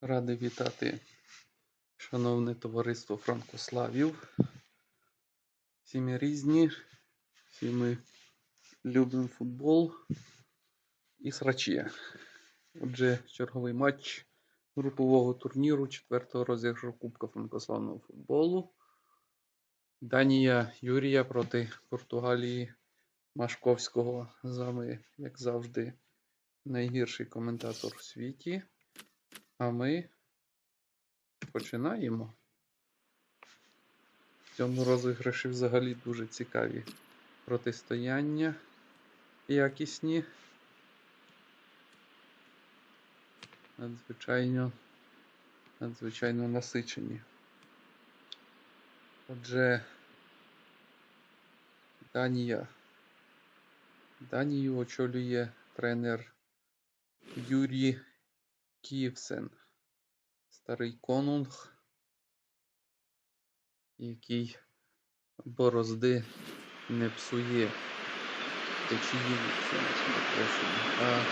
Радий вітати, шановне товариство Франкославів. Всі ми різні, всі ми любимо футбол і срачі. Отже, черговий матч групового турніру четвертого розіграшу Кубка Франкославного футболу. Данія Юрія проти Португалії Машковського. З вами, як завжди, найгірший коментатор у світі. А ми починаємо. В цьому розіграші взагалі дуже цікаві протистояння якісні. Надзвичайно, надзвичайно насичені. Отже, Данія. Данію очолює тренер Юрій Київсен, старий конунг, який борозди не псує. Течії А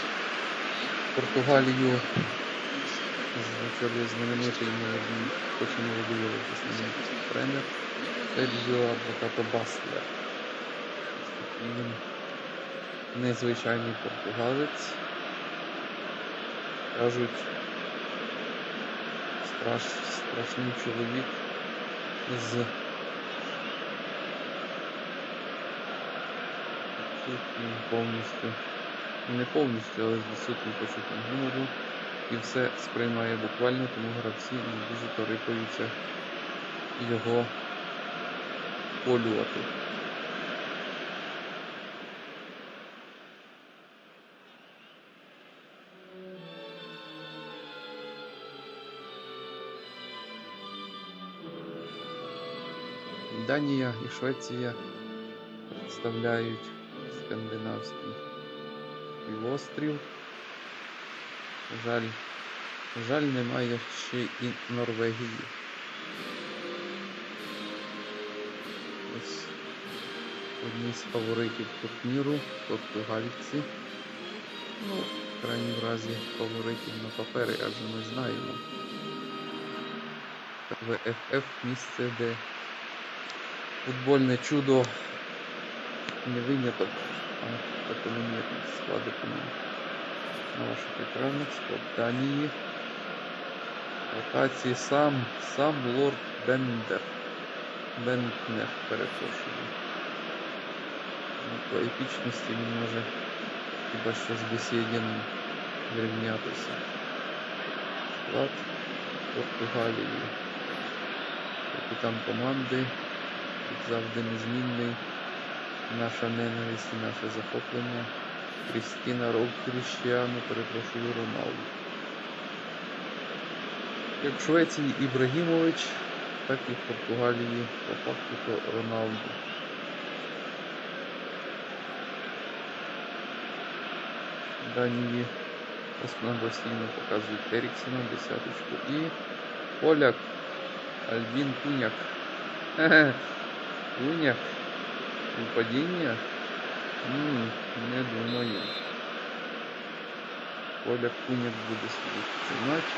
Португалію очолює знаменитий молодий, хоче молодий офісний тренер. Серджіо Адвокато Баслер. Він незвичайний португалець кажуть, страш, страшний чоловік з відсутнім повністю, не повністю, але з відсутнім почуттям гумору. І все сприймає буквально, тому гравці не дуже торипаються його полювати. Данія і Швеція представляють скандинавський півострів. Жаль, жаль, немає ще і Норвегії. Ось одні з фаворитів турніру португальці. Ну, в крайній разі фаворитів на папері, адже ми знаємо. ВФФ місце, де футбольне чудо не виняток, а закономірність складу команд. На ваших екранах склад Данії. Ротації сам, сам лорд Бендер. Бентнер, перепрошую. Ну, По епічності він може хіба що з Бесєдін зрівнятися. Склад Португалії. Капітан команди завжди незмінний. Наша ненависть і наше захоплення. Крістіна Роб Кріщіану, перепрошую Роналду. Як в Швеції Ібрагімович, так і в Португалії по факту то Роналду. Данії нам постійно показують Еріксона, десяточку. І поляк Альбін Куняк. Куняк. Падіння? М, Не думаю. Поляк Куняк буде собі починати.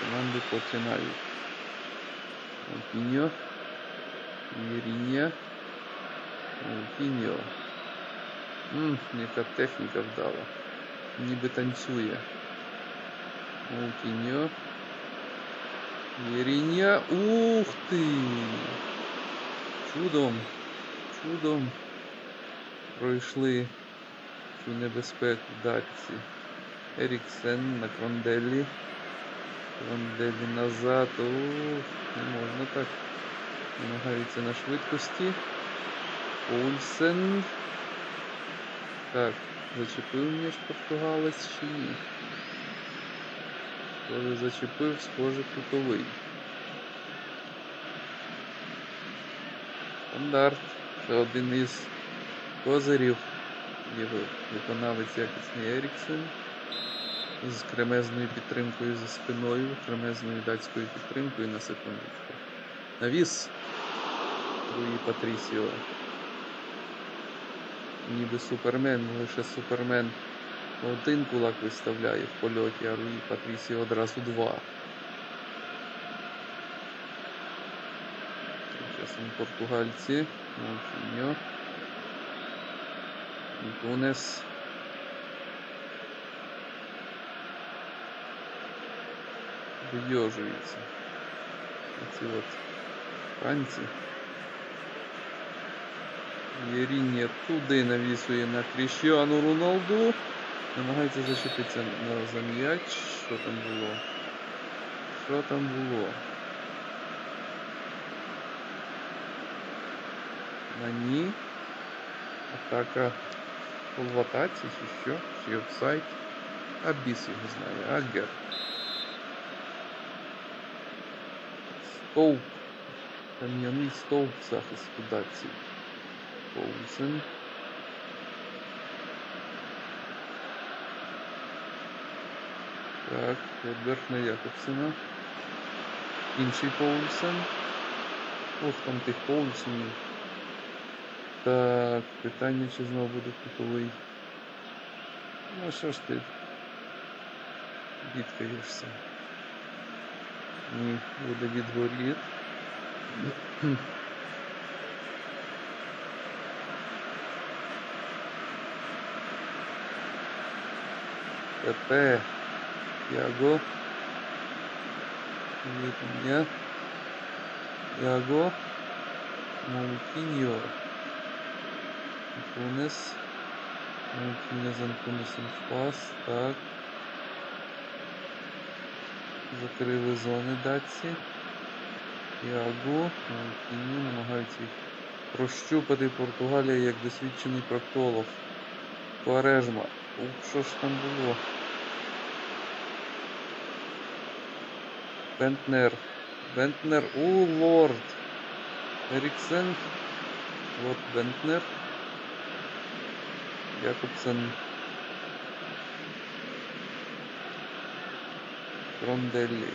Команди починають. Опіньо. Єріння. Опіньо. Ммм, яка техніка вдала. Ніби танцює. Опіньо. Єріння. Ух ти! Чудом, чудом пройшли цю небезпеку датці. Еріксен на Кронделі. Кронделі назад. Ух, не можна так. Намагаються на швидкості. Ольсен. Так, зачепив між португалець чи ні? Схоже, зачепив, схоже, кутовий. Стандарт. Це один із козирів. Є виконавець якісний Еріксон. З кремезною підтримкою за спиною, кремезною датською підтримкою на секундочку. Навіс Луї Патрісіо. Ніби супермен, лише супермен один кулак виставляє в польоті, а Руї Патрісі одразу два. Часом португальці. Мoutinho. Антунес. Вийожується. Оці от панці. Єріння туди навісує на Кріщану Роналду. Намагається зачепитися на за м'яч. Що там було? Що там було? Ні. Атака в атаці чи що? Чи офсайд? А біс. Агер. Стовп. Кам'яний стовп захисту Дації. Поулсен. Так, Едберг на Якобсена. Інший Поулсен. Ох, там тих Поулсенів. Так, питання, чи знову буде кутовий. Ну що ж ти? Бідкаєшся. Ні, буде відворіт. Пепе. Яго. Вітня. Яго. Мoutinho. Антунес. Мoutinho з Антунесом в пас. Так. Закрили зони датці. Яго. Мoutinho намагаються їх прощупати Португалія як досвідчений проктолог. Quaresma. Що ж там було? Бентнер. Бентнер. О, лорд. Еріксен. Лорд Бентнер. Якобсен. Ронделлі.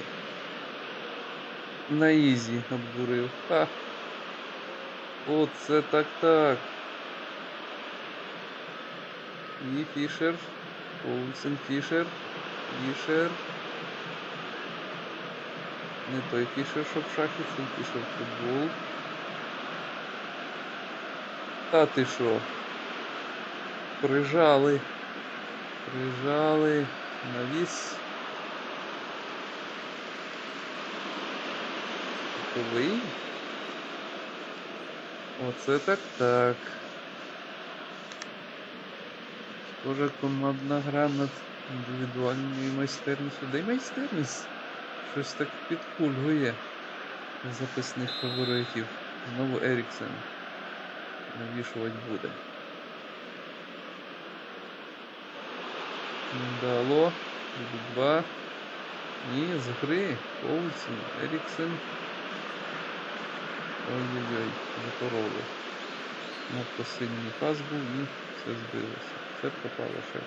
На ізі обдурив. Ха. Оце так-так. І Фішер. Олсен Фішер. Фішер. Не той Фішер, що в шахі, це Фішер футбол. Та ти що? Прижали. Прижали. Навіс. Готовий. Оце так так. Схоже, командна гра над індивідуальною майстерністю. Дай майстерність. Щось так підкульгує записних фаворитів. Знову Еріксен. Навішувати буде. Дало. Два. Ні, з гри. Поулсен. Еріксен. Ой-ой-ой, запороли. Надто сильний пас був і все збилося. Все пропало ще.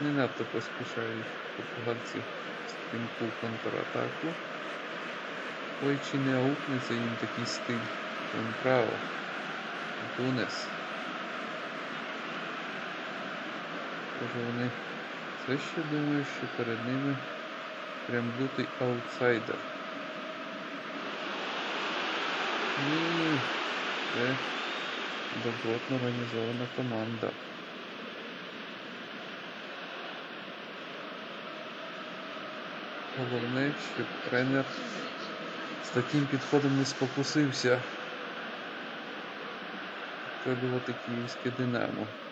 Не надто поспішають португальці стрімку контратаку. Ой, чи не аукнеться їм такий стиль. Право. Тунес. Може вони все ще думають, що перед ними прям лютий аутсайдер. Ні, це добротно організована команда. Головне, щоб тренер з таким підходом не спокусився. Требувати київське Динамо.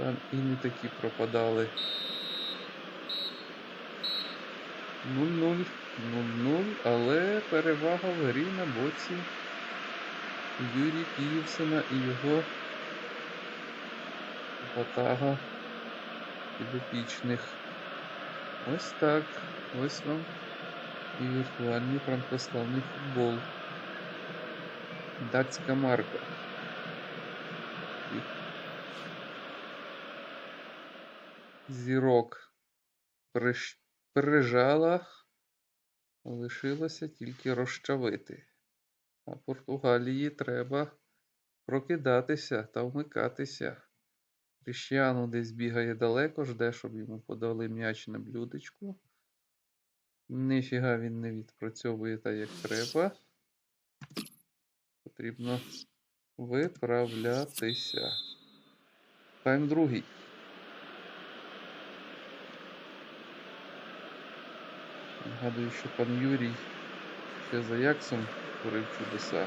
Там і не такі пропадали. 0-0, 0-0, але перевага в грі на боці Юрія Київсена і його ватага підопічних. Ось так. Ось вам і віртуальний франкославний футбол. Датська марка. Зірок прижала, лишилося тільки розчавити. А Португалії треба прокидатися та вмикатися. Кріщану десь бігає далеко, жде, щоб йому подали м'яч на блюдечку. Ніфіга він не відпрацьовує так, як треба. Потрібно виправлятися. Тайм другий. Нагадую, що пан Юрій ще за Яксом творив чудеса.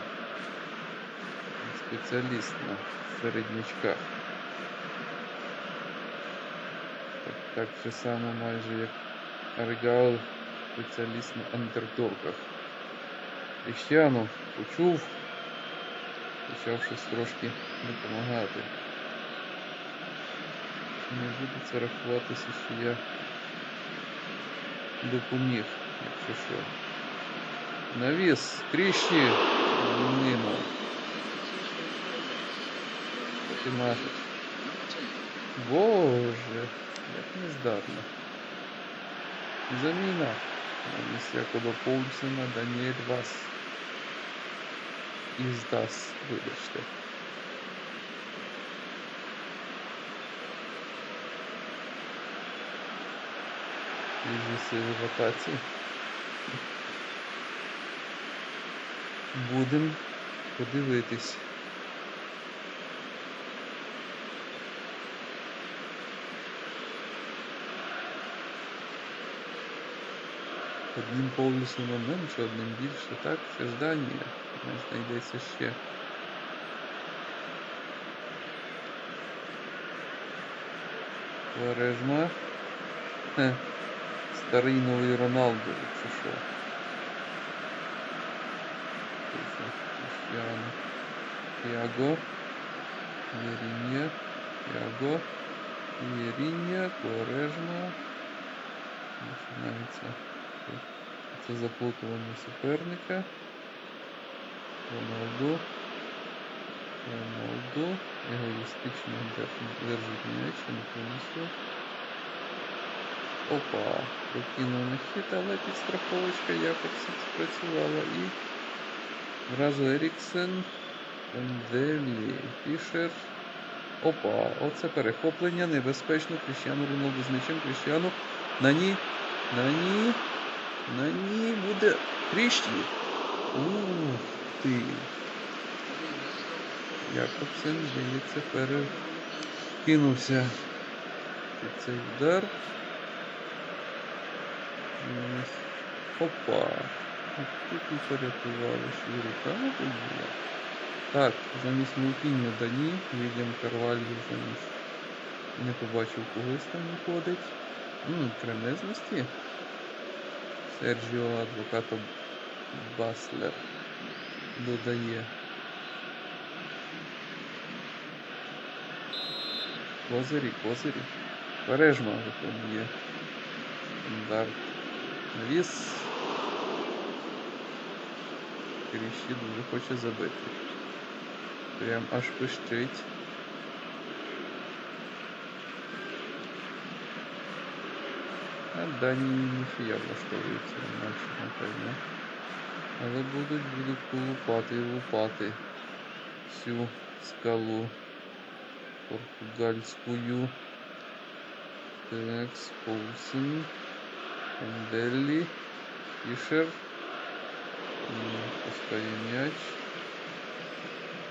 Спеціаліст на середнячках. Так, так же само майже як Аргал спеціаліст на андердогах. Кріщану почув, почав щось трошки допомагати. Не буде це рахуватися, що я допоміг, якщо що. Навіс, тріщі, мимо. Що ти машеш? Боже, як нездатно. Заміна. Намість Якоба Поульсена Даніель вас іздасть, вибачте. Свіжі сили В атаці. Будем подивитись. Одним Паулюсоном менше, одним більше, так? Це ж Данія. Не знайдеться ще. Кварежма. Старий новий Роналду, якщо що. Це Кріштіану. Тіаго. Єріння. Тіаго. Єріння. Кварежма. Починається це заплутування суперника. Роналду. Роналду. Егоїстично держить- м'яч, не повністю. Опа, прокинув на хід, але підстраховочка якось спрацювала. І зразу Еріксен, Енделі, Фішер. Опа, оце перехоплення, небезпечно. Кріщану Роналду з м'ячем, Кріщану. На ні, на ні, на ні буде Кріщі. Ух ти. Якобсен, здається, перекинувся під цей удар. Опа. Тут порятували, що рука була. Так, замість Мулпіньо Дані, Вільям Карвалью замість. Не побачив когось там виходить. Кремезності. Серджіо адвоката Баслер додає. Козирі, козирі. Пережма виконує. Стандарт. Навіс. Кріщі дуже хоче забити. Прям аж пищить. А дані ніфія влаштовується інакше, напевно. Але будуть, будуть колупати і лупати всю скалу португальськую. Так, Сполсен. Энделли, Фишер, пускай мяч,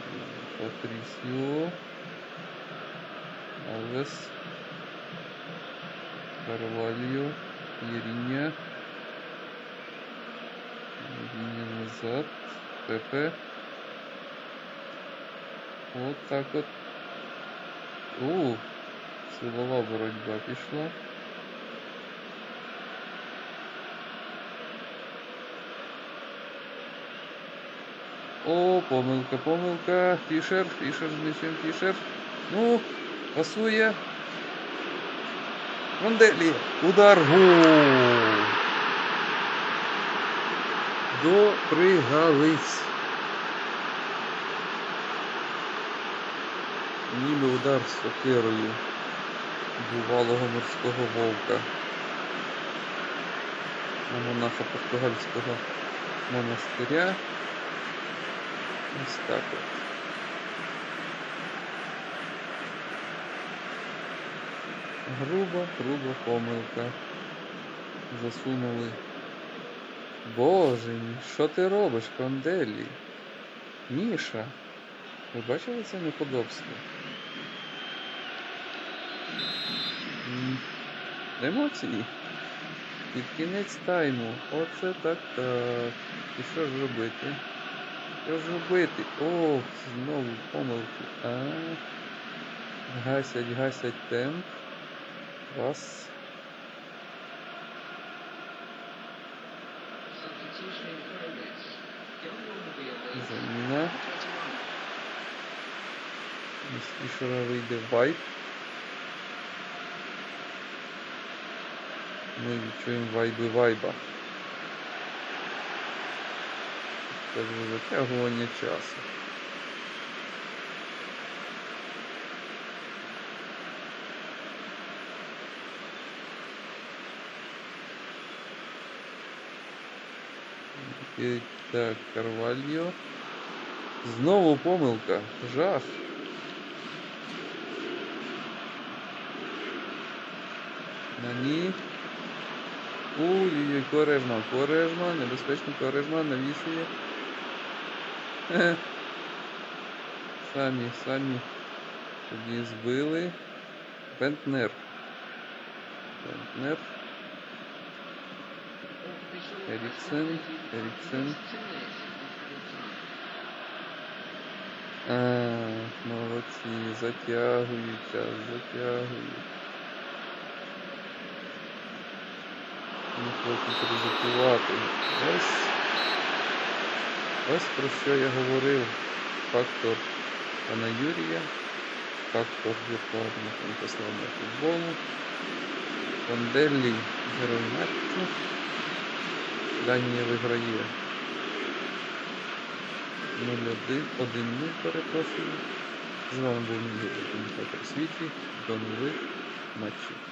М, Патрисио, Алвес, Карвальо, Ериня, Ериня назад, Пепе. Вот так вот. О, силова боротьба пішла. О, помилка, помилка. Фішер, Фішер з м'ячем, Фішер. Ну, пасує. Ронделі. Удар. Гол. Допригались. Ніби удар з сокирою бувалого морського вовка. На монаха португальського монастиря. Ось так от. Груба, груба помилка. Засунули. Боже мій, що ти робиш, Конделі? Міша. Ви бачили це неподобство? Емоції. Під кінець тайму. Оце так так. І що ж робити? Що ж робити? Ох, знову помилки. А. Гасять, гасять темп. Раз. Substitution in progress. Going on will be away from Заміна. 21. Із Фішера вийде вайп. Ми відчуємо вайби вайба. Це затягування часу. І так, Карвальо. Знову помилка. Жах. На ні. Ой-ой-ой, корежма, корежма, небезпечно корежма, навісує. Самі, самі тоді збили. Бентнер. Бентнер. Added time. А, молодці, затягують час, затягують. Не хочуть ризикувати. Ось, ось про що я говорив. Фактор пана Юрія, фактор віртуального фантаславного футболу, Конделлі герой матчу. Данія виграє 0-1, 1-0, перепрошую. З вами був мій коментатор світі. До нових матчів.